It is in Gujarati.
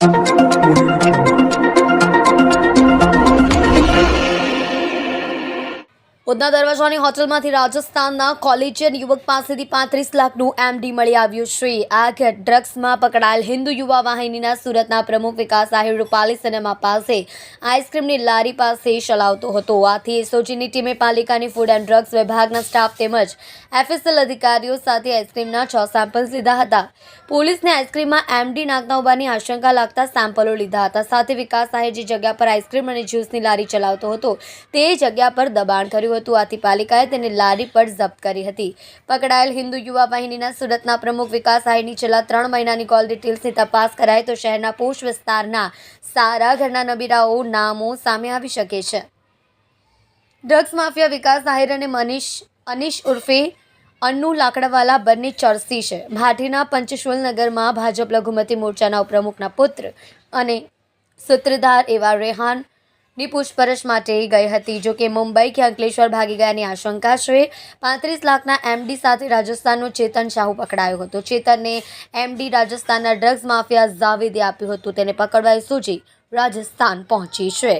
Thank you. ઉધના દરવાજાની હોટલમાંથી રાજસ્થાનના કોલેજિયન યુવક પાસેથી પાંત્રીસ લાખનું એમડી મળી આવ્યું. છે આ ડ્રગ્સમાં પકડાયેલ હિન્દુ યુવા વાહિનીના સુરતના પ્રમુખ વિકાસ આહિર રૂપાલી સિનેમા પાસે આઈસ્ક્રીમની લારી પાસે ચલાવતો હતો. આથી એસઓજીની ટીમે પાલિકાની ફૂડ એન્ડ ડ્રગ્સ વિભાગના સ્ટાફ તેમજ એફએસએલ અધિકારીઓ સાથે આઈસ્ક્રીમના છ સેમ્પલ્સ લીધા હતા. પોલીસને આઈસ્ક્રીમમાં એમડી નાખતા હોવાની આશંકા લાગતા સેમ્પલો લીધા હતા. સાથે વિકાસ આહિર જે જગ્યા પર આઈસ્ક્રીમ અને જ્યુસની લારી ચલાવતો હતો, તે જગ્યા પર દબાણ કર્યું આથી પાલિકાએ તેને લારી પર જપ્ત કરી હતી. પકડાયેલ હિન્દુ યુવા વાહિનીના સુરતના પ્રમુખ વિકાસ આહિરની છેલ્લા ત્રણ મહિનાની કોલ ડિટેલ્સની તપાસ કરાય તો શહેરના પોષ વિસ્તારના સારા ઘરના નબીરાઓ નામો સામે આવી શકે છે. ડ્રગ્સ માફિયા વિકાસ આહિર અને મનીષ, અનીશ ઉર્ફે અન્નુ લાકડાવાલા બંને ચરસી છે. ભાટીના પંચશુલ નગરમાં ભાજપ લઘુમતી મોરચાના ઉપપ્રમુખના પુત્ર અને સૂત્રધાર એવા રેહાન ની પૂછપરછ માટે ગઈ હતી. જો કે મુંબઈ કે અંકલેશ્વર ભાગી ગયાની આશંકા છે, પાંત્રીસ લાખના એમડી સાથે રાજસ્થાનનો ચેતન શાહુ પકડાયો હતો. ચેતનને એમડી રાજસ્થાનના ડ્રગ્સ માફિયા જાવેદે આપ્યું હતું. તેને પકડવા એસઓજી રાજસ્થાન પહોંચી છે.